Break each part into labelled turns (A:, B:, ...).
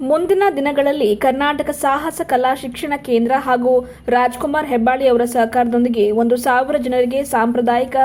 A: ಮುಂದಿನ ದಿನಗಳಲ್ಲಿ ಕರ್ನಾಟಕ ಸಾಹಸ ಕಲಾ ಶಿಕ್ಷಣ ಕೇಂದ್ರ ಹಾಗೂ ರಾಜ್ಕುಮಾರ್ ಹೆಬ್ಬಾಳಿ ಅವರ ಸಹಕಾರದೊಂದಿಗೆ ಒಂದು ಸಾವಿರ ಜನರಿಗೆ ಸಾಂಪ್ರದಾಯಿಕ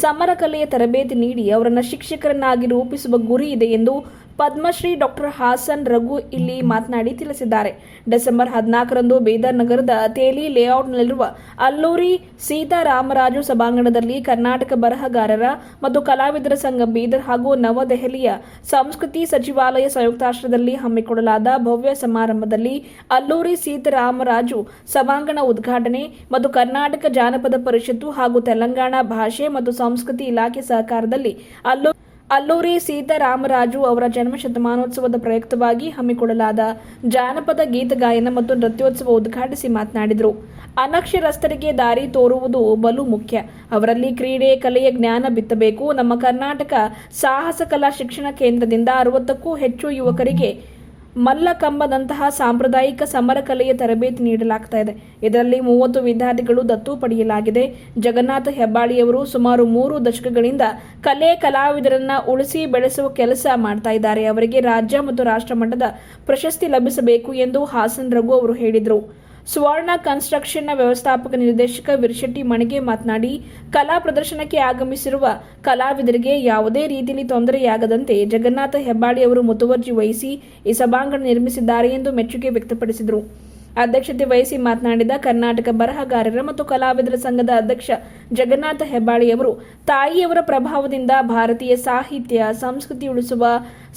A: ಸಮರ ಕಲೆಯ ತರಬೇತಿ ನೀಡಿ ಅವರನ್ನು ಶಿಕ್ಷಕರನ್ನಾಗಿ ರೂಪಿಸುವ ಗುರಿ ಇದೆ ಎಂದು ಪದ್ಮಶ್ರೀ ಡಾಕ್ಟರ್ ಹಾಸನ್ ರಘು ಇಲ್ಲಿ ಮಾತನಾಡಿ ತಿಳಿಸಿದ್ದಾರೆ. ಡಿಸೆಂಬರ್ ಹದಿನಾಲ್ಕರಂದು ಬೀದರ್ ನಗರದ ತೇಲಿ ಲೇಔಟ್ನಲ್ಲಿರುವ ಅಲ್ಲೂರಿ ಸೀತಾರಾಮರಾಜು ಸಭಾಂಗಣದಲ್ಲಿ ಕರ್ನಾಟಕ ಬರಹಗಾರರ ಮತ್ತು ಕಲಾವಿದರ ಸಂಘ ಬೀದರ್ ಹಾಗೂ ನವದೆಹಲಿಯ ಸಂಸ್ಕೃತಿ ಸಚಿವಾಲಯ ಸಂಯುಕ್ತಾಶ್ರಯದಲ್ಲಿ ಹಮ್ಮಿಕೊಳ್ಳಲಾದ ಭವ್ಯ ಸಮಾರಂಭದಲ್ಲಿ ಅಲ್ಲೂರಿ ಸೀತಾರಾಮರಾಜು ಸಭಾಂಗಣ ಉದ್ಘಾಟನೆ ಮತ್ತು ಕರ್ನಾಟಕ ಜಾನಪದ ಪರಿಷತ್ತು ಹಾಗೂ ತೆಲಂಗಾಣ ಭಾಷೆ ಮತ್ತು ಸಂಸ್ಕೃತಿ ಇಲಾಖೆ ಸಹಕಾರದಲ್ಲಿ ಅಲ್ಲೂ ಅಲ್ಲೂರಿ ಸೀತಾರಾಮರಾಜು ಅವರ ಜನ್ಮ ಶತಮಾನೋತ್ಸವದ ಪ್ರಯುಕ್ತವಾಗಿ ಹಮ್ಮಿಕೊಳ್ಳಲಾದ ಜಾನಪದ ಗೀತಗಾಯನ ಮತ್ತು ನೃತ್ಯೋತ್ಸವ ಉದ್ಘಾಟಿಸಿ ಮಾತನಾಡಿದರು. ಅನಕ್ಷರಸ್ಥರಿಗೆ ದಾರಿ ತೋರುವುದು ಬಲು ಮುಖ್ಯ. ಅವರಲ್ಲಿ ಕ್ರೀಡೆ, ಕಲೆಯ ಜ್ಞಾನ ಬಿತ್ತಬೇಕು. ನಮ್ಮ ಕರ್ನಾಟಕ ಸಾಹಸ, ಕಲಾ, ಶಿಕ್ಷಣ ಕೇಂದ್ರದಿಂದ ಅರವತ್ತಕ್ಕೂ ಹೆಚ್ಚು ಯುವಕರಿಗೆ ಮಲ್ಲಕಂಬದಂತಹ ಸಾಂಪ್ರದಾಯಿಕ ಸಮರ ಕಲೆಯ ತರಬೇತಿ ನೀಡಲಾಗ್ತಾ ಇದೆ. ಇದರಲ್ಲಿ ಮೂವತ್ತು ವಿದ್ಯಾರ್ಥಿಗಳು ದತ್ತು ಪಡೆಯಲಾಗಿದೆ. ಜಗನ್ನಾಥ ಹೆಬ್ಬಾಳಿಯವರು ಸುಮಾರು ಮೂರು ದಶಕಗಳಿಂದ ಕಲೆ ಕಲಾವಿದರನ್ನ ಉಳಿಸಿ ಬೆಳೆಸುವ ಕೆಲಸ ಮಾಡ್ತಾ ಇದ್ದಾರೆ. ಅವರಿಗೆ ರಾಜ್ಯ ಮತ್ತು ರಾಷ್ಟ್ರ ಮಟ್ಟದ ಪ್ರಶಸ್ತಿ ಲಭಿಸಬೇಕು ಎಂದು ಹಾಸನ್ ರಘು ಅವರು ಹೇಳಿದರು. ಸುವರ್ಣ ಕನ್ಸ್ಟ್ರಕ್ಷನ್ನ ವ್ಯವಸ್ಥಾಪಕ ನಿರ್ದೇಶಕ ವಿರ್ಶೆಟ್ಟಿ ಮಣಿಗೆ ಮಾತನಾಡಿ, ಕಲಾ ಪ್ರದರ್ಶನಕ್ಕೆ ಆಗಮಿಸಿರುವ ಕಲಾವಿದರಿಗೆ ಯಾವುದೇ ರೀತಿಯಲ್ಲಿ ತೊಂದರೆಯಾಗದಂತೆ ಜಗನ್ನಾಥ ಹೆಬ್ಬಾಳಿ ಅವರು ಮುತುವರ್ಜಿ ವಹಿಸಿ ಈ ಸಭಾಂಗಣ ನಿರ್ಮಿಸಿದ್ದಾರೆ ಎಂದು ಮೆಚ್ಚುಗೆ ವ್ಯಕ್ತಪಡಿಸಿದರು. ಅಧ್ಯಕ್ಷತೆ ವಹಿಸಿ ಮಾತನಾಡಿದ ಕರ್ನಾಟಕ ಬರಹಗಾರರ ಮತ್ತು ಕಲಾವಿದರ ಸಂಘದ ಅಧ್ಯಕ್ಷ ಜಗನ್ನಾಥ ಹೆಬ್ಬಾಳಿಯವರು, ತಾಯಿಯವರ ಪ್ರಭಾವದಿಂದ ಭಾರತೀಯ ಸಾಹಿತ್ಯ, ಸಂಸ್ಕೃತಿ ಉಳಿಸುವ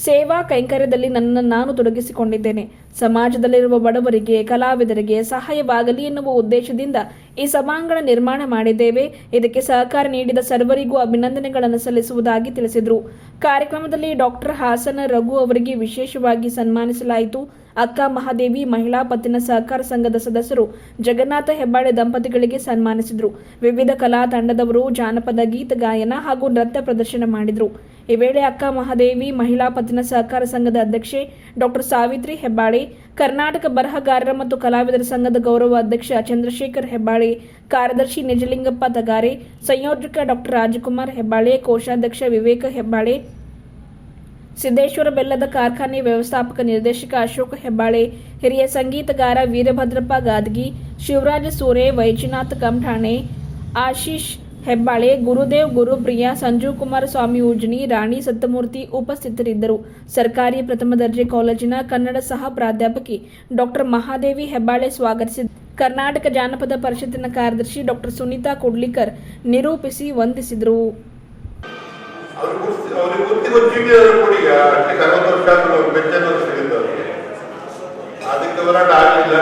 A: ಸೇವಾ ಕೈಂಕರ್ಯದಲ್ಲಿ ನನ್ನನ್ನು ನಾನು ತೊಡಗಿಸಿಕೊಂಡಿದ್ದೇನೆ. ಸಮಾಜದಲ್ಲಿರುವ ಬಡವರಿಗೆ, ಕಲಾವಿದರಿಗೆ ಸಹಾಯವಾಗಲಿ ಎನ್ನುವ ಉದ್ದೇಶದಿಂದ ಈ ಸಭಾಂಗಣ ನಿರ್ಮಾಣ ಮಾಡಿದ್ದೇವೆ. ಇದಕ್ಕೆ ಸಹಕಾರ ನೀಡಿದ ಸರ್ವರಿಗೂ ಅಭಿನಂದನೆಗಳನ್ನು ಸಲ್ಲಿಸುವುದಾಗಿ ತಿಳಿಸಿದರು. ಕಾರ್ಯಕ್ರಮದಲ್ಲಿ ಡಾಕ್ಟರ್ ಹಾಸನ ರಘು ಅವರಿಗೆ ವಿಶೇಷವಾಗಿ ಸನ್ಮಾನಿಸಲಾಯಿತು. ಅಕ್ಕ ಮಹಾದೇವಿ ಮಹಿಳಾ ಪತ್ತಿನ ಸಹಕಾರ ಸಂಘದ ಸದಸ್ಯರು ಜಗನ್ನಾಥ ಹೆಬ್ಬಾಳೆ ದಂಪತಿಗಳಿಗೆ ಸನ್ಮಾನಿಸಿದರು. ವಿವಿಧ ಕಲಾ ತಂಡದವರು ಜಾನಪದ ಗೀತ ಗಾಯನ ಹಾಗೂ ನೃತ್ಯ ಪ್ರದರ್ಶನ ಮಾಡಿದರು. ಈ ವೇಳೆ ಅಕ್ಕ ಮಹಾದೇವಿ ಮಹಿಳಾ ಪತ್ತಿನ ಸಹಕಾರ ಸಂಘದ ಅಧ್ಯಕ್ಷೆ ಡಾಕ್ಟರ್ ಸಾವಿತ್ರಿ ಹೆಬ್ಬಾಳೆ, ಕರ್ನಾಟಕ ಬರಹಗಾರರ ಮತ್ತು ಕಲಾವಿದರ ಸಂಘದ ಗೌರವ ಅಧ್ಯಕ್ಷ ಚಂದ್ರಶೇಖರ್ ಹೆಬ್ಬಾಳೆ, ಕಾರ್ಯದರ್ಶಿ ನಿಜಲಿಂಗಪ್ಪ ತಗಾರೆ, ಸಂಯೋಜಕ ಡಾಕ್ಟರ್ ರಾಜಕುಮಾರ್ ಹೆಬ್ಬಾಳೆ, ಕೋಶಾಧ್ಯಕ್ಷ ವಿವೇಕ ಹೆಬ್ಬಾಳೆ ಸಿದ್ದೇಶ್ವರ ಬೆಲ್ಲದ ಕಾರ್ಖಾನೆ ವ್ಯವಸ್ಥಾಪಕ ನಿರ್ದೇಶಕ ಅಶೋಕ ಹೆಬ್ಬಾಳೆ, ಹಿರಿಯ ಸಂಗೀತಗಾರ ವೀರಭದ್ರಪ್ಪ ಗಾದಗಿ, ಶಿವರಾಜ ಸೂರೆ, ವೈಜನಾಥ್ ಕಂಠಾಣೆ, ಆಶೀಶ್ ಹೆಬ್ಬಾಳೆ, ಗುರುದೇವ್ ಗುರುಪ್ರಿಯ ಸಂಜೀವ್ ಕುಮಾರ ಸ್ವಾಮಿ ಉಜ್ನಿ ರಾಣಿ ಸತ್ತಮೂರ್ತಿ ಉಪಸ್ಥಿತರಿದ್ದರು. ಸರ್ಕಾರಿ ಪ್ರಥಮ ದರ್ಜೆ ಕಾಲೇಜಿನ ಕನ್ನಡ ಸಹ ಪ್ರಾಧ್ಯಾಪಕಿ ಡಾಕ್ಟರ್ ಮಹಾದೇವಿ ಹೆಬ್ಬಾಳೆ ಸ್ವಾಗತಿಸಿದ ಕರ್ನಾಟಕ ಜಾನಪದ ಪರಿಷತ್ತಿನ ಕಾರ್ಯದರ್ಶಿ ಡಾಕ್ಟರ್ ಸುನೀತಾ ಕುಡ್ಲಿಕರ್ ನಿರೂಪಿಸಿ ವಂದಿಸಿದರು.
B: ಅವ್ರಿಗೆ ಅವ್ರಿಗೆ ಗುರ್ತಿಗೆ ಒಂದು ಕೊಡಿ ಈಗ ಅರವತ್ತು ವರ್ಷ ಆದ್ರೂ ಅವ್ರು ಪೆನ್ಷನ್ ಅವ್ರು ಸಿಗುತ್ತೆ ಅವ್ರಿಗೆ. ಅದಕ್ಕೆ ಹೋರಾಟ ಆಗಲಿಲ್ಲ.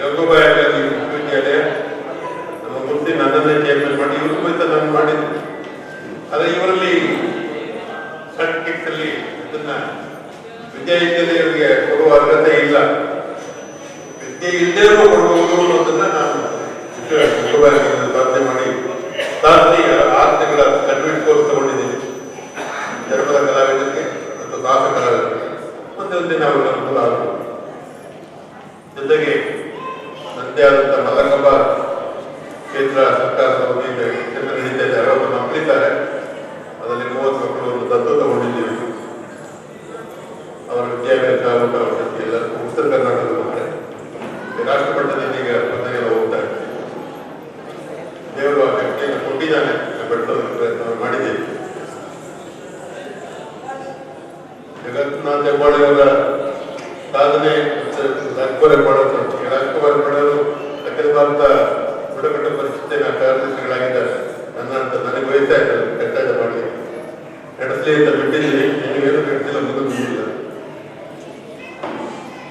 B: ಗಂಗೋಬಾಯಿ ವಿಶ್ವವಿದ್ಯಾಲಯ ನಮ್ಮ ನನ್ನನ್ನೇ ಮಾಡಿ, ಇವರು ಕುರಿತ ನಾನು ಮಾಡಿದ್ದು. ಆದರೆ ಇವರಲ್ಲಿ ಸರ್ಟಿಫಿಕೇಟ್ಸ್ ಅದನ್ನ ಇದನ್ನ ವಿದ್ಯಾರ್ಥಿಗಳಿಗೆ ಕೊಡುವ ಅರ್ಹತೆ ಇಲ್ಲ. ವಿದ್ಯೆ ಇಲ್ಲದೆ ಕೊಡುವುದು ಅನ್ನೋದನ್ನ ನಾನು ಪ್ರಾರ್ಥನೆ ಮಾಡಿ. ಸಾಧನೆ ಸರ್ಟಿಫಿಕೇಟ್ ಕೋರ್ಸ್ ತಗೊಂಡಿದ್ದೀವಿ ಜನಪದ ಕಲಾವಿದರಿಗೆ ಮತ್ತು ದಾಸ ಕಲಾವಿದರಿಗೆ. ಒಂದೇ ಒಂದೇ ನಾವು ಅನುಕೂಲ ಆಗುತ್ತೆ ಜೊತೆಗೆ ನನ್ನದೇ ಆದಂಥ ಮಲ್ಲಕಂಬ ಕ್ಷೇತ್ರ ಸರ್ಕಾರದ ವತಿಯಿಂದ ಕ್ಷೇತ್ರ ನಡೀತಾ ಇದೆ ಅರವತ್ತು ಮಕ್ಕಳಿದ್ದಾರೆ ಅದರಲ್ಲಿ ಮೂವತ್ತು ಮಕ್ಕಳು ದತ್ತು ತಗೊಂಡಿದ್ದೀವಿ. ಅವರ ವಿದ್ಯಾಭ್ಯಾಸ ಊಟ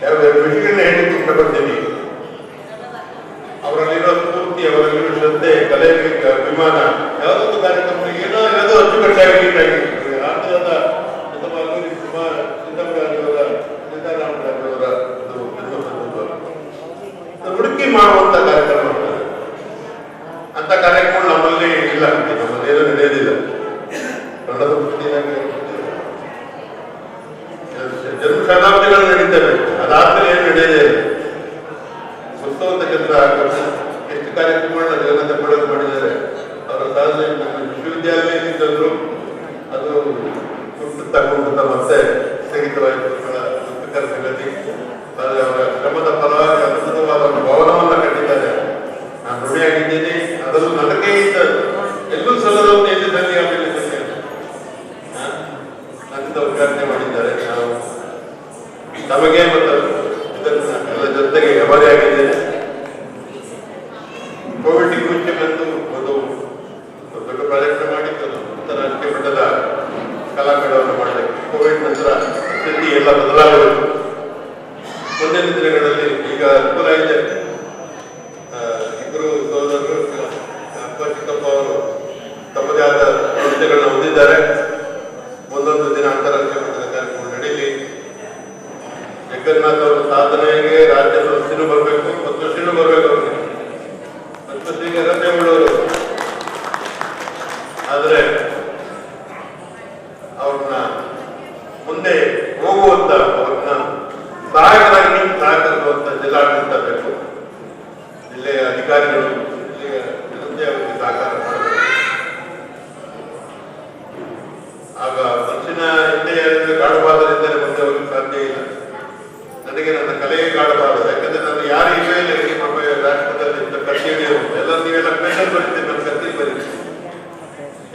B: ಯಾವ ವಿಷಯಗಳನ್ನ ಹೇಳಲಿಕ್ಕೆ ಇಷ್ಟಪಡ್ತೀನಿ ಕೋವಿಡ್ ಮುಂಚೆ ಬಂದು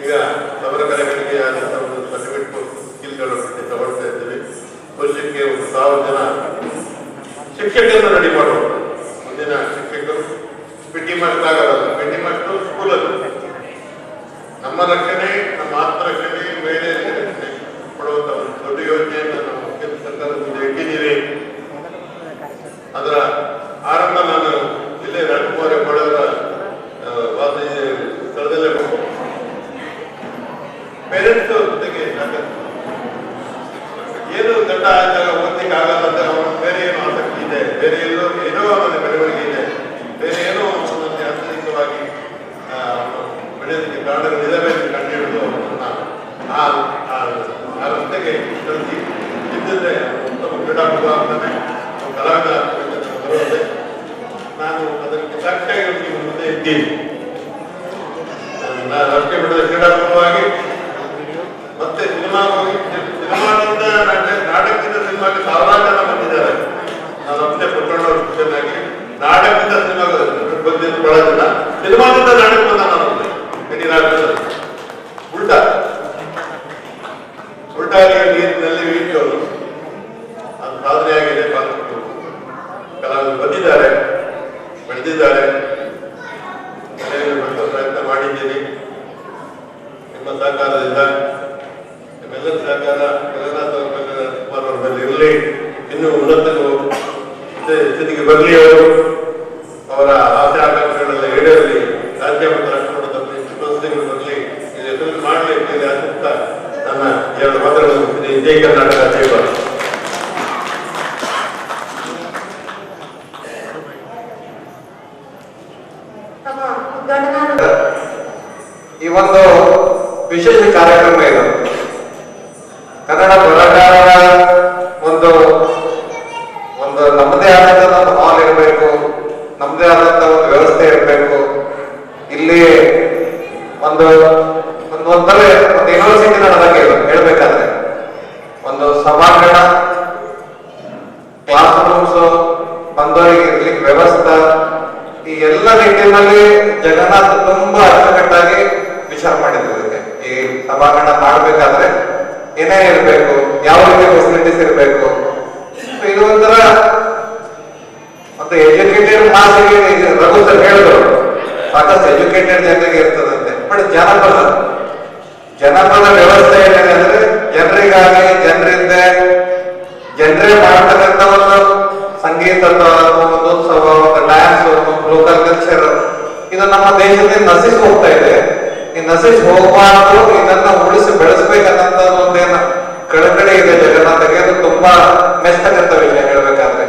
B: ಈಗ ಅವರ ಕಲೆಗಳಿಗೆ ಆದಂತಹ ಒಂದು ಸರ್ಟಿಫಿಕೇಟ್ ಸ್ಕಿಲ್ಗಳು ತಗೊಳ್ತಾ ಇದ್ದೀವಿ. ವರ್ಷಕ್ಕೆ ಒಂದು ಸಾವಿರ ಜನ ಶಿಕ್ಷಕರನ್ನು ರೆಡಿ ಮಾಡೋದು ಮುಂದಿನ ಶಿಕ್ಷಕರು ಪಿಟಿ ಮಾಸ್ಟರ್ ಆಗಲ್ಲ ಪಿಟಿ ಮಾಸ್ಟರ್ ಸ್ಕೂಲಲ್ಲಿ ನಮ್ಮ ರಕ್ಷಣೆ ನಮ್ಮ ಆತ್ಮರಕ್ಷಣೆ ಮಹಿಳೆಯರಿಗೆ ರಕ್ಷಣೆ ಕೊಡುವಂತ ಒಂದು ದೊಡ್ಡ ಯೋಜನೆಯನ್ನು ನಾವು ಕೇಂದ್ರ ಸರ್ಕಾರದ ಮುಂದೆ ಇಟ್ಟಿದ್ದೀವಿ ಅದರ ಆರಂಭ ನಾನು ಇಲ್ಲೇ ರಾಜಕುಮಾರಿ ಕೊಡವರ ವಾಸ ಸ್ಥಳದಲ್ಲೇ ಪೇರೆಂಟ್ಸ್ ಜೊತೆಗೆ ಏನು ಗಂಡ ಆದಾಗ ಓದ್ಲಿಕ್ಕೆ ಆಗಲ್ಲ ಅಂತ ಅವನು ಬೇರೆ ಏನು ಆಸಕ್ತಿ ಇದೆ. ಬೇರೆ ಎಲ್ಲೋ ಏನೋ ಅವನ ಬೆಳವಣಿಗೆ ಇದೆ. ಬೇರೆ ಏನೋ ಅವನಲ್ಲಿ ಆಂತರಿಕವಾಗಿ ಬೆಳೆಯೋದಕ್ಕೆ ಕಾರಣಗಳಿದಾವೆ ಅಂತ ಕಂಡುಹಿಡಿದು ಅವನನ್ನ ಆ ಆ ರಸ್ತೆಗೆ ಇದ್ದಿದ್ರೆ ಅವನು ಉತ್ತಮ ಕ್ರೀಡಾಪಟು ಆಗ್ತಾನೆ ಕಲಾವಿದ ನಾನು ಅದಕ್ಕೆ ಕರೆಕ್ಟಾಗಿ ಮುಂದೆ ಇದ್ದೀನಿ ನಾನು ರಾಷ್ಟ್ರೀಯ ಮಟ್ಟದ ಕ್ರೀಡಾಪಟುವಾಗಿ ಮತ್ತೆ ಸಿನಿಮಾ ಹೋಗಿ ಸಿನಿಮಾದಿಂದ ನಾಟಕ- ಸಿನಿಮಾಗೆ ಸಾವಿರಾರು ಜನ ಬಂದಿದ್ದಾರೆ. ನಾನು ಅಂತೆ ಪುಟ್ಟಣ್ಣವ್ರ ಚೆನ್ನಾಗಿ. ನಾಟಕದಿಂದ ಸಿನಿಮಾ ಬಂದಿದ್ದು ಬಹಳ ಜನ ಸಿನಿಮಾದಿಂದ ನಾಟಕ ಬಂದ
C: you know, ಎಜುಕೇಟೆಡ್ ಜನರಿಗೆ ಇರ್ತದಂತೆ. ಬಟ್ ಜನಪದ ಜನಪದ ವ್ಯವಸ್ಥೆ ಏನಂದ್ರೆ ಜನರಿಗಾಗಿ ಜನರಿಂದ, ಜನರೇ ಮಾಡ್ತಕ್ಕಂಥ ಒಂದು ಸಂಗೀತ ಅಥವಾ ಒಂದು ಡ್ಯಾನ್ಸ್ ಲೋಕಲ್ ಕಲ್ಚರ್ ಇದು ನಮ್ಮ ದೇಶದಲ್ಲಿ ನಶಿಸಿ ಹೋಗ್ತಾ ಇದೆ. ಈ ನಶಿಸಿ ಹೋಗಬಾರ್ದು, ಇದನ್ನ ಉಳಿಸಿ ಬೆಳೆಸ್ಬೇಕನ್ನಂತ ಒಂದೇನು ಕಳಕಳಿ ಇದೆ ಜಗನ್ನಾಥಗೆ. ಅದು ತುಂಬಾ ಮೆಚ್ಚತಕ್ಕಂಥ ವಿಷಯ ಹೇಳ್ಬೇಕಾದ್ರೆ.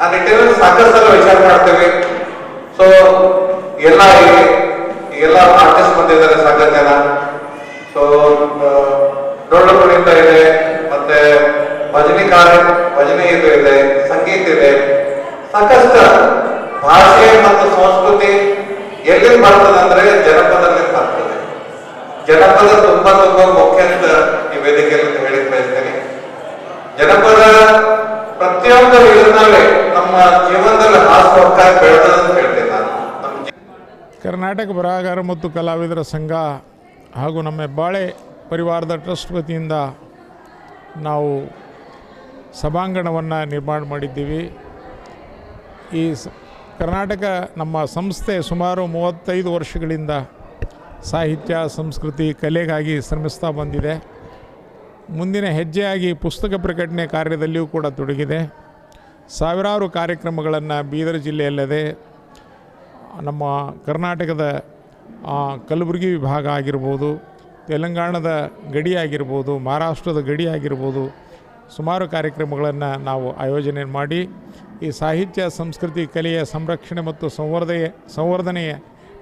C: ಆ ನಿಟ್ಟಿನಲ್ಲಿ ಸಾಕಷ್ಟು ವಿಚಾರ ಮಾಡ್ತೇವೆ. ಸೊ ಎಲ್ಲ ಈಗೆಲ್ಲ ಆರ್ಟಿಸ್ಟ್ ಬಂದಿದ್ದಾರೆ ಸಾಕಷ್ಟು ಜನ. ಸೊ ಡೊಳ್ಳು ಕುಣಿತ ಇದೆ, ಮತ್ತೆ ಭಜನಿಕಾರ ಭಜನೆ ಇದು ಇದೆ, ಸಂಗೀತ ಇದೆ. ಸಾಕಷ್ಟು ಭಾಷೆ ಮತ್ತು ಸಂಸ್ಕೃತಿ ಎಲ್ಲಿ ಬರ್ತದಂದ್ರೆ ಜನಪದಲ್ಲಿ ಬರ್ತದೆ. ಜನಪದ ತುಂಬಾ ತುಂಬಾ ಮುಖ್ಯ ಅಂತ ಈ ವೇದಿಕೆಯಲ್ಲಿ ಹೇಳಿ ಬಯಸ್ತೇನೆ. ಜನಪದ ಪ್ರತಿಯೊಂದು ಇದನ್ನಾಗೆ ನಮ್ಮ ಜೀವನದಲ್ಲಿ ಹಾಸು ಹೊಕ್ಕಾಗಿ ಬೆಳೆದ
D: ಕರ್ನಾಟಕ ಬರಹಗಾರ ಮತ್ತು ಕಲಾವಿದರ ಸಂಘ ಹಾಗೂ ನಮ್ಮ ಬಾಳೆ ಪರಿವಾರದ ಟ್ರಸ್ಟ್ ವತಿಯಿಂದ ನಾವು ಸಭಾಂಗಣವನ್ನು ನಿರ್ಮಾಣ ಮಾಡಿದ್ದೀವಿ. ಈ ಕರ್ನಾಟಕ ನಮ್ಮ ಸಂಸ್ಥೆ ಸುಮಾರು ಮೂವತ್ತೈದು ವರ್ಷಗಳಿಂದ ಸಾಹಿತ್ಯ, ಸಂಸ್ಕೃತಿ, ಕಲೆಗಾಗಿ ಶ್ರಮಿಸ್ತಾ ಬಂದಿದೆ. ಮುಂದಿನ ಹೆಜ್ಜೆಯಾಗಿ ಪುಸ್ತಕ ಪ್ರಕಟಣೆ ಕಾರ್ಯದಲ್ಲಿಯೂ ಕೂಡ ತೊಡಗಿದೆ. ಸಾವಿರಾರು ಕಾರ್ಯಕ್ರಮಗಳನ್ನು ಬೀದರ್ ಜಿಲ್ಲೆಯಲ್ಲದೆ ನಮ್ಮ ಕರ್ನಾಟಕದ ಕಲಬುರಗಿ ವಿಭಾಗ ಆಗಿರ್ಬೋದು, ತೆಲಂಗಾಣದ ಗಡಿ ಆಗಿರ್ಬೋದು, ಮಹಾರಾಷ್ಟ್ರದ ಗಡಿ ಆಗಿರ್ಬೋದು, ಸುಮಾರು ಕಾರ್ಯಕ್ರಮಗಳನ್ನು ನಾವು ಆಯೋಜನೆ ಮಾಡಿ, ಈ ಸಾಹಿತ್ಯ, ಸಂಸ್ಕೃತಿ, ಕಲೆಯ ಸಂರಕ್ಷಣೆ ಮತ್ತು ಸಂವರ್ಧೆಯ, ಸಂವರ್ಧನೆಯ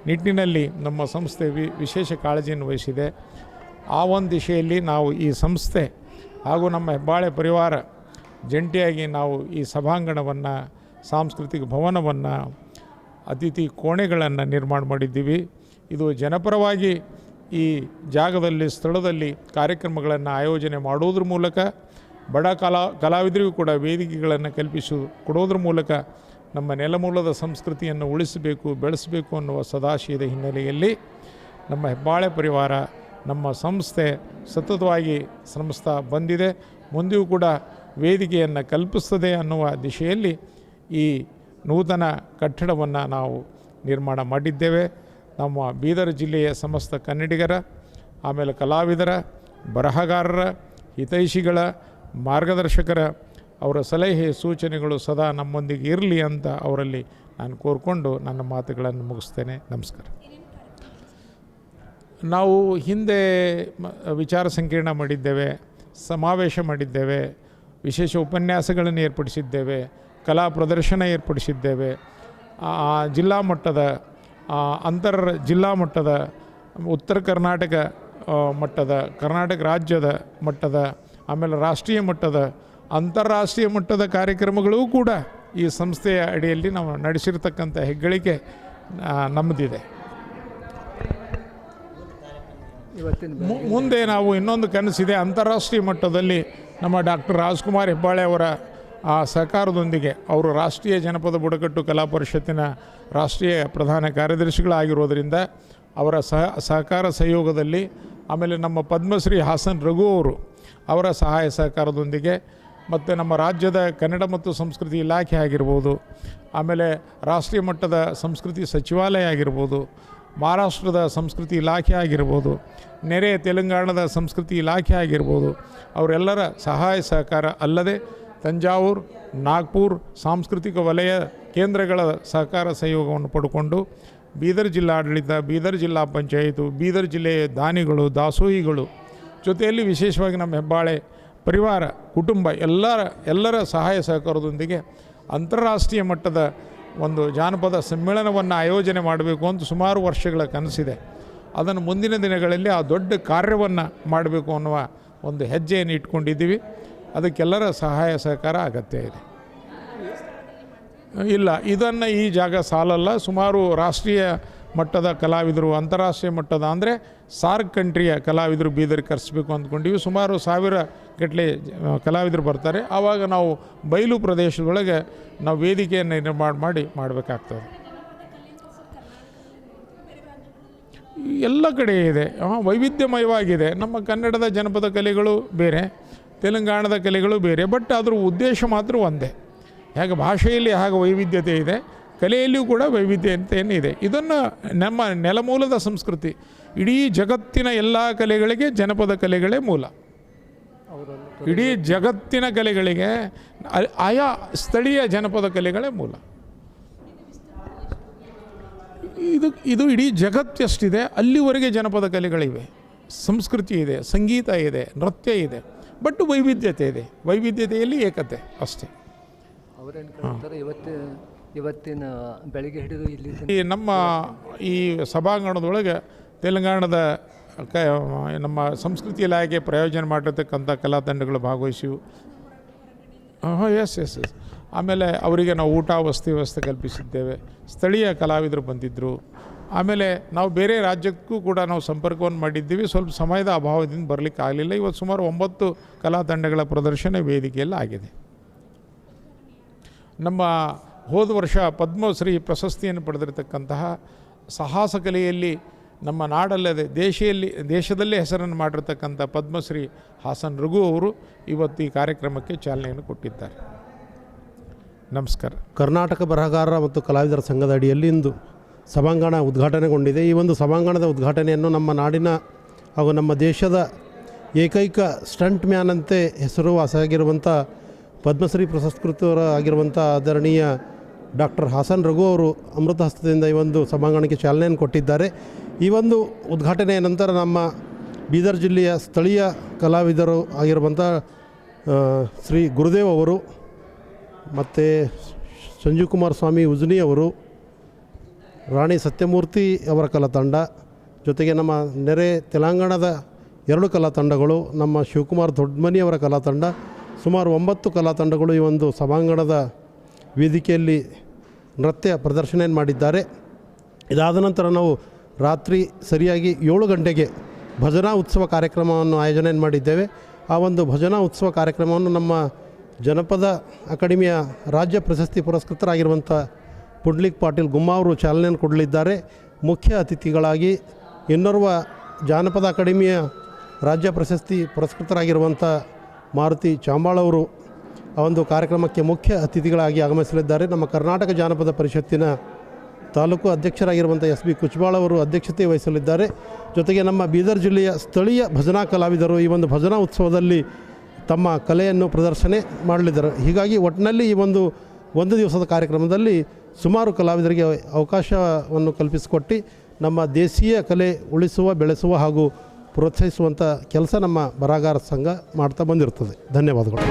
D: ನಿಟ್ಟಿನಲ್ಲಿ ನಮ್ಮ ಸಂಸ್ಥೆ ವಿ, ವಿಶೇಷ ಕಾಳಜಿಯನ್ನು ವಹಿಸಿದೆ. ಆ ಒಂದು ದಿಶೆಯಲ್ಲಿ ನಾವು ಈ ಸಂಸ್ಥೆ ಹಾಗೂ ನಮ್ಮ ಹೆಬ್ಬಾಳೆ ಪರಿವಾರ ಜಂಟಿಯಾಗಿ ನಾವು ಈ ಸಭಾಂಗಣವನ್ನು, ಸಾಂಸ್ಕೃತಿಕ ಭವನವನ್ನು ಅತಿಥಿ ಕೋಣೆಗಳನ್ನು ನಿರ್ಮಾಣ ಮಾಡಿದ್ದೀವಿ. ಇದು ಜನಪರವಾಗಿ ಈ ಜಾಗದಲ್ಲಿ, ಸ್ಥಳದಲ್ಲಿ ಕಾರ್ಯಕ್ರಮಗಳನ್ನು ಆಯೋಜನೆ ಮಾಡೋದ್ರ ಮೂಲಕ, ಬಡ ಕಲಾ, ಕಲಾವಿದರಿಗೂ ಕೂಡ ವೇದಿಕೆಗಳನ್ನು ಕಲ್ಪಿಸು, ಕೊಡೋದ್ರ ಮೂಲಕ ನಮ್ಮ ನೆಲಮೂಲದ ಸಂಸ್ಕೃತಿಯನ್ನು ಉಳಿಸಬೇಕು, ಬೆಳೆಸಬೇಕು ಅನ್ನುವ ಸದಾಶಯದ ಹಿನ್ನೆಲೆಯಲ್ಲಿ ನಮ್ಮ ಹೆಬ್ಬಾಳೆ ಪರಿವಾರ, ನಮ್ಮ ಸಂಸ್ಥೆ ಸತತವಾಗಿ ಶ್ರಮಿಸ್ತಾ ಬಂದಿದೆ. ಮುಂದೆಯೂ ಕೂಡ ವೇದಿಕೆಯನ್ನು ಕಲ್ಪಿಸ್ತದೆ ಅನ್ನುವ ದಿಶೆಯಲ್ಲಿ ಈ ನೂತನ ಕಟ್ಟಡವನ್ನು ನಾವು ನಿರ್ಮಾಣ ಮಾಡಿದ್ದೇವೆ. ನಮ್ಮ ಬೀದರ್ ಜಿಲ್ಲೆಯ ಸಮಸ್ತ ಕನ್ನಡಿಗರ, ಆಮೇಲೆ ಕಲಾವಿದರ, ಬರಹಗಾರರ, ಹಿತೈಷಿಗಳ, ಮಾರ್ಗದರ್ಶಕರ ಅವರ ಸಲಹೆ, ಸೂಚನೆಗಳು ಸದಾ ನಮ್ಮೊಂದಿಗೆ ಇರಲಿ ಅಂತ ಅವರಲ್ಲಿ ನಾನು ಕೋರ್ಕೊಂಡು ನನ್ನ ಮಾತುಗಳನ್ನು ಮುಗಿಸ್ತೇನೆ. ನಮಸ್ಕಾರ. ನಾವು ಹಿಂದೆ ವಿಚಾರ ಸಂಕಿರಣ ಮಾಡಿದ್ದೇವೆ, ಸಮಾವೇಶ ಮಾಡಿದ್ದೇವೆ, ವಿಶೇಷ ಉಪನ್ಯಾಸಗಳನ್ನು ಏರ್ಪಡಿಸಿದ್ದೇವೆ. ಕಲಾ ಪ್ರದರ್ಶನ ಏರ್ಪಡಿಸಿದ್ದೇವೆ. ಆ, ಜಿಲ್ಲಾ ಮಟ್ಟದ ಅಂತರ್ ಜಿಲ್ಲಾ ಮಟ್ಟದ ಉತ್ತರ ಕರ್ನಾಟಕ ಮಟ್ಟದ ಕರ್ನಾಟಕ ರಾಜ್ಯದ ಮಟ್ಟದ ಆಮೇಲೆ ರಾಷ್ಟ್ರೀಯ ಮಟ್ಟದ ಅಂತಾರಾಷ್ಟ್ರೀಯ ಮಟ್ಟದ ಕಾರ್ಯಕ್ರಮಗಳೂ ಕೂಡ ಈ ಸಂಸ್ಥೆಯ ಅಡಿಯಲ್ಲಿ ನಾವು ನಡೆಸಿರ್ತಕ್ಕಂಥ ಹೆಗ್ಗಳಿಕೆ ನಮ್ಮದಿದೆ. ಮುಂದೆ ನಾವು ಇನ್ನೊಂದು ಕನಸಿದೆ. ಅಂತಾರಾಷ್ಟ್ರೀಯ ಮಟ್ಟದಲ್ಲಿ ನಮ್ಮ ಡಾಕ್ಟರ್ ರಾಜ್ಕುಮಾರ್ ಹೆಬ್ಬಾಳೆ ಅವರ ಆ ಸಹಕಾರದೊಂದಿಗೆ ಅವರು ರಾಷ್ಟ್ರೀಯ ಜನಪದ ಬುಡಕಟ್ಟು ಕಲಾ ಪರಿಷತ್ತಿನ ರಾಷ್ಟ್ರೀಯ ಪ್ರಧಾನ ಕಾರ್ಯದರ್ಶಿಗಳಾಗಿರೋದರಿಂದ ಅವರ ಸಹ ಸಹಕಾರ ಸಹಯೋಗದಲ್ಲಿ ಆಮೇಲೆ ನಮ್ಮ ಪದ್ಮಶ್ರೀ ಹಾಸನ್ ರಘು ಅವರು ಅವರ ಸಹಾಯ ಸಹಕಾರದೊಂದಿಗೆ ಮತ್ತು ನಮ್ಮ ರಾಜ್ಯದ ಕನ್ನಡ ಮತ್ತು ಸಂಸ್ಕೃತಿ ಇಲಾಖೆ ಆಗಿರ್ಬೋದು, ಆಮೇಲೆ ರಾಷ್ಟ್ರೀಯ ಮಟ್ಟದ ಸಂಸ್ಕೃತಿ ಸಚಿವಾಲಯ ಆಗಿರ್ಬೋದು, ಮಹಾರಾಷ್ಟ್ರದ ಸಂಸ್ಕೃತಿ ಇಲಾಖೆ ಆಗಿರ್ಬೋದು ನೆರೆ ತೆಲಂಗಾಣದ ಸಂಸ್ಕೃತಿ ಇಲಾಖೆ ಆಗಿರ್ಬೋದು, ಅವರೆಲ್ಲರ ಸಹಾಯ ಸಹಕಾರ ಅಲ್ಲದೆ ತಂಜಾವೂರು, ನಾಗ್ಪುರ್ ಸಾಂಸ್ಕೃತಿಕ ವಲಯ ಕೇಂದ್ರಗಳ ಸಹಕಾರ ಸಹಯೋಗವನ್ನು ಪಡ್ಕೊಂಡು ಬೀದರ್ ಜಿಲ್ಲಾಡಳಿತ, ಬೀದರ್ ಜಿಲ್ಲಾ ಪಂಚಾಯಿತು, ಬೀದರ್ ಜಿಲ್ಲೆಯ ದಾನಿಗಳು, ದಾಸೋಹಿಗಳು ಜೊತೆಯಲ್ಲಿ ವಿಶೇಷವಾಗಿ ನಮ್ಮ ಹೆಬ್ಬಾಳೆ ಪರಿವಾರ, ಕುಟುಂಬ ಎಲ್ಲರ ಎಲ್ಲರ ಸಹಾಯ ಸಹಕಾರದೊಂದಿಗೆ ಅಂತಾರಾಷ್ಟ್ರೀಯ ಮಟ್ಟದ ಒಂದು ಜಾನಪದ ಸಮ್ಮೇಳನವನ್ನು ಆಯೋಜನೆ ಮಾಡಬೇಕು ಅಂತ ಸುಮಾರು ವರ್ಷಗಳ ಕನಸಿದೆ. ಅದನ್ನು ಮುಂದಿನ ದಿನಗಳಲ್ಲಿ ಆ ದೊಡ್ಡ ಕಾರ್ಯವನ್ನು ಮಾಡಬೇಕು ಅನ್ನುವ ಒಂದು ಹೆಜ್ಜೆಯನ್ನು ಇಟ್ಕೊಂಡಿದ್ದೀವಿ. ಅದಕ್ಕೆಲ್ಲರ ಸಹಾಯ ಸಹಕಾರ ಅಗತ್ಯ ಇದೆ. ಇಲ್ಲ, ಇದನ್ನು ಈ ಜಾಗ ಸಾಲಲ್ಲ. ಸುಮಾರು ರಾಷ್ಟ್ರೀಯ ಮಟ್ಟದ ಕಲಾವಿದರು, ಅಂತಾರಾಷ್ಟ್ರೀಯ ಮಟ್ಟದ ಅಂದರೆ ಸಾರ್ಕ್ ಕಂಟ್ರಿಯ ಕಲಾವಿದರು ಬೀದರ್ ಕರೆಸಬೇಕು ಅಂದ್ಕೊಂಡಿವಿ. ಸುಮಾರು ಸಾವಿರ ಗಟ್ಟಲೆ ಕಲಾವಿದರು ಬರ್ತಾರೆ. ಆವಾಗ ನಾವು ಬಯಲು ಪ್ರದೇಶದೊಳಗೆ ನಾವು ವೇದಿಕೆಯನ್ನು ನಿರ್ಮಾಣ ಮಾಡಿ ಮಾಡಬೇಕಾಗ್ತದೆ. ಎಲ್ಲ ಕಡೆ ಇದೆ. ವೈವಿಧ್ಯಮಯವಾಗಿದೆ. ನಮ್ಮ ಕನ್ನಡದ ಜನಪದ ಕಲೆಗಳು ಬೇರೆ. ತೆಲಂಗಾಣದ ಕಲೆಗಳು ಬೇರೆ, ಬಟ್ ಅದರ ಉದ್ದೇಶ ಮಾತ್ರ ಒಂದೇ. ಹೇಗೆ ಭಾಷೆಯಲ್ಲಿ ಹಾಗೆ ವೈವಿಧ್ಯತೆ ಇದೆ, ಕಲೆಯಲ್ಲಿಯೂ ಕೂಡ ವೈವಿಧ್ಯತೆಯನ್ನು ಇದೆ. ಇದನ್ನು ನಮ್ಮ ನೆಲಮೂಲದ ಸಂಸ್ಕೃತಿ, ಇಡೀ ಜಗತ್ತಿನ ಎಲ್ಲ ಕಲೆಗಳಿಗೆ ಜನಪದ ಕಲೆಗಳೇ ಮೂಲ. ಇಡೀ ಜಗತ್ತಿನ ಕಲೆಗಳಿಗೆ ಆಯಾ ಸ್ಥಳೀಯ ಜನಪದ ಕಲೆಗಳೇ ಮೂಲ. ಇದು ಇದು ಇಡೀ ಜಗತ್ತೆಷ್ಟಿದೆ ಅಲ್ಲಿವರೆಗೆ ಜನಪದ ಕಲೆಗಳಿವೆ. ಸಂಸ್ಕೃತಿ ಇದೆ, ಸಂಗೀತ ಇದೆ, ನೃತ್ಯ ಇದೆ. ಬಟ್ ವೈವಿಧ್ಯತೆ ಇದೆ. ವೈವಿಧ್ಯತೆಯಲ್ಲಿ ಏಕತೆ ಅಷ್ಟೇ.
E: ಇವತ್ತು ಇವತ್ತಿನ ಬೆಳಗ್ಗೆ ಹಿಡಿದು ಇಲ್ಲಿ
D: ಈ ನಮ್ಮ ಈ ಸಭಾಂಗಣದೊಳಗೆ ತೆಲಂಗಾಣದ ಕ ನಮ್ಮ ಸಂಸ್ಕೃತಿ ಇಲಾಖೆ ಪ್ರಯೋಜನ ಮಾಡಿರ್ತಕ್ಕಂಥ ಕಲಾ ತಂಡಗಳು ಭಾಗವಹಿಸಿವು. ಹಾಂ ಎಸ್ ಎಸ್ ಎಸ್ ಆಮೇಲೆ ಅವರಿಗೆ ನಾವು ಊಟ ವಸತಿ ವ್ಯವಸ್ಥೆ ಕಲ್ಪಿಸಿದ್ದೇವೆ. ಸ್ಥಳೀಯ ಕಲಾವಿದರು ಬಂದಿದ್ದರು. ಆಮೇಲೆ ನಾವು ಬೇರೆ ರಾಜ್ಯಕ್ಕೂ ಕೂಡ ನಾವು ಸಂಪರ್ಕವನ್ನು ಮಾಡಿದ್ದೀವಿ. ಸ್ವಲ್ಪ ಸಮಯದ ಅಭಾವದಿಂದ ಬರಲಿಕ್ಕೆ ಆಗಲಿಲ್ಲ. ಇವತ್ತು ಸುಮಾರು ಒಂಬತ್ತು ಕಲಾ ತಂಡಗಳ ಪ್ರದರ್ಶನ ವೇದಿಕೆಯಲ್ಲಿ ಆಗಿದೆ. ನಮ್ಮ ಹೋದ ವರ್ಷ ಪದ್ಮಶ್ರೀ ಪ್ರಶಸ್ತಿಯನ್ನು ಪಡೆದಿರತಕ್ಕಂತಹ ಸಾಹಸ ಕಲೆಯಲ್ಲಿ ನಮ್ಮ ನಾಡಲ್ಲದೆ ದೇಶದಲ್ಲಿ ದೇಶದಲ್ಲೇ ಹೆಸರನ್ನು ಮಾಡಿರ್ತಕ್ಕಂಥ ಪದ್ಮಶ್ರೀ ಹಾಸನ್ ರಘು ಅವರು ಇವತ್ತು ಈ ಕಾರ್ಯಕ್ರಮಕ್ಕೆ ಚಾಲನೆಯನ್ನು ಕೊಟ್ಟಿದ್ದಾರೆ. ನಮಸ್ಕಾರ.
F: ಕರ್ನಾಟಕ ಬರಹಗಾರರ ಮತ್ತು ಕಲಾವಿದರ ಸಂಘದ ಅಡಿಯಲ್ಲಿ ಇಂದು ಸಭಾಂಗಣ ಉದ್ಘಾಟನೆಗೊಂಡಿದೆ. ಈ ಒಂದು ಸಭಾಂಗಣದ ಉದ್ಘಾಟನೆಯನ್ನು ನಮ್ಮ ನಾಡಿನ ಹಾಗೂ ನಮ್ಮ ದೇಶದ ಏಕೈಕ ಸ್ಟಂಟ್ ಮ್ಯಾನ್ ಅಂತೆ ಹೆಸರುವಾಸಿಯಾಗಿರುವಂಥ ಪದ್ಮಶ್ರೀ ಪ್ರಶಸ್ಕೃತರ ಆಗಿರುವಂಥ ಆದರಣೀಯ ಡಾಕ್ಟರ್ ಹಾಸನ್ ರಘು ಅವರು ಅಮೃತ ಹಸ್ತದಿಂದ ಈ ಒಂದು ಸಭಾಂಗಣಕ್ಕೆ ಚಾಲನೆಯನ್ನು ಕೊಟ್ಟಿದ್ದಾರೆ. ಈ ಒಂದು ಉದ್ಘಾಟನೆಯ ನಂತರ ನಮ್ಮ ಬೀದರ್ ಜಿಲ್ಲೆಯ ಸ್ಥಳೀಯ ಕಲಾವಿದರು ಆಗಿರುವಂಥ ಶ್ರೀ ಗುರುದೇವ್ ಅವರು ಮತ್ತು ಸಂಜೀವ್ ಕುಮಾರ್ ಸ್ವಾಮಿ ಉಜ್ನಿ ಅವರು ರಾಣಿ ಸತ್ಯಮೂರ್ತಿ ಅವರ ಕಲಾ ತಂಡ ಜೊತೆಗೆ ನಮ್ಮ ನೆರೆ ತೆಲಂಗಾಣದ ಎರಡು ಕಲಾ ತಂಡಗಳು ನಮ್ಮ ಶಿವಕುಮಾರ್ ದೊಡ್ಡಮನಿ ಅವರ ಕಲಾ ತಂಡ ಸುಮಾರು ಒಂಬತ್ತು ಕಲಾ ತಂಡಗಳು ಈ ಒಂದು ಸಭಾಂಗಣದ ವೇದಿಕೆಯಲ್ಲಿ ನೃತ್ಯ ಪ್ರದರ್ಶನ ಮಾಡಿದ್ದಾರೆ. ಇದಾದ ನಂತರ ನಾವು ರಾತ್ರಿ ಸರಿಯಾಗಿ ಏಳು ಗಂಟೆಗೆ ಭಜನಾ ಉತ್ಸವ ಕಾರ್ಯಕ್ರಮವನ್ನು ಆಯೋಜನೆ ಮಾಡಿದ್ದೇವೆ. ಆ ಒಂದು ಭಜನಾ ಉತ್ಸವ ಕಾರ್ಯಕ್ರಮವನ್ನು ನಮ್ಮ ಜನಪದ ಅಕಾಡೆಮಿಯ ರಾಜ್ಯ ಪ್ರಶಸ್ತಿ ಪುರಸ್ಕೃತರಾಗಿರುವಂಥ ಪುಂಡ್ಲಿಕ್ ಪಾಟೀಲ್ ಗುಮ್ಮ ಅವರು ಚಾಲನೆಯನ್ನು ಕೊಡಲಿದ್ದಾರೆ. ಮುಖ್ಯ ಅತಿಥಿಗಳಾಗಿ ಇನ್ನೋರ್ವ ಜಾನಪದ ಅಕಾಡೆಮಿಯ ರಾಜ್ಯ ಪ್ರಶಸ್ತಿ ಪುರಸ್ಕೃತರಾಗಿರುವಂಥ ಮಾರುತಿ ಚಾಂಬಾಳ್ ಅವರು ಆ ಒಂದು ಕಾರ್ಯಕ್ರಮಕ್ಕೆ ಮುಖ್ಯ ಅತಿಥಿಗಳಾಗಿ ಆಗಮಿಸಲಿದ್ದಾರೆ. ನಮ್ಮ ಕರ್ನಾಟಕ ಜಾನಪದ ಪರಿಷತ್ತಿನ ತಾಲೂಕು ಅಧ್ಯಕ್ಷರಾಗಿರುವಂಥ ಎಸ್ ಬಿ ಕುಚ್ಬಾಳ್ ಅವರು ಅಧ್ಯಕ್ಷತೆ ವಹಿಸಲಿದ್ದಾರೆ. ಜೊತೆಗೆ ನಮ್ಮ ಬೀದರ್ ಜಿಲ್ಲೆಯ ಸ್ಥಳೀಯ ಭಜನಾ ಕಲಾವಿದರು ಈ ಒಂದು ಭಜನಾ ಉತ್ಸವದಲ್ಲಿ ತಮ್ಮ ಕಲೆಯನ್ನು ಪ್ರದರ್ಶನೆ ಮಾಡಲಿದ್ದಾರೆ. ಹೀಗಾಗಿ ಒಟ್ಟಿನಲ್ಲಿ ಈ ಒಂದು ಒಂದು ದಿವಸದ ಕಾರ್ಯಕ್ರಮದಲ್ಲಿ ಸುಮಾರು ಕಲಾವಿದರಿಗೆ ಅವಕಾಶವನ್ನು ಕಲ್ಪಿಸಿಕೊಟ್ಟು ನಮ್ಮ ದೇಶೀಯ ಕಲೆ ಉಳಿಸುವ, ಬೆಳೆಸುವ ಹಾಗೂ ಪ್ರೋತ್ಸಾಹಿಸುವಂಥ ಕೆಲಸ ನಮ್ಮ ಬರಹಗಾರ ಸಂಘ ಮಾಡ್ತಾ ಬಂದಿರ್ತದೆ ಧನ್ಯವಾದಗಳು.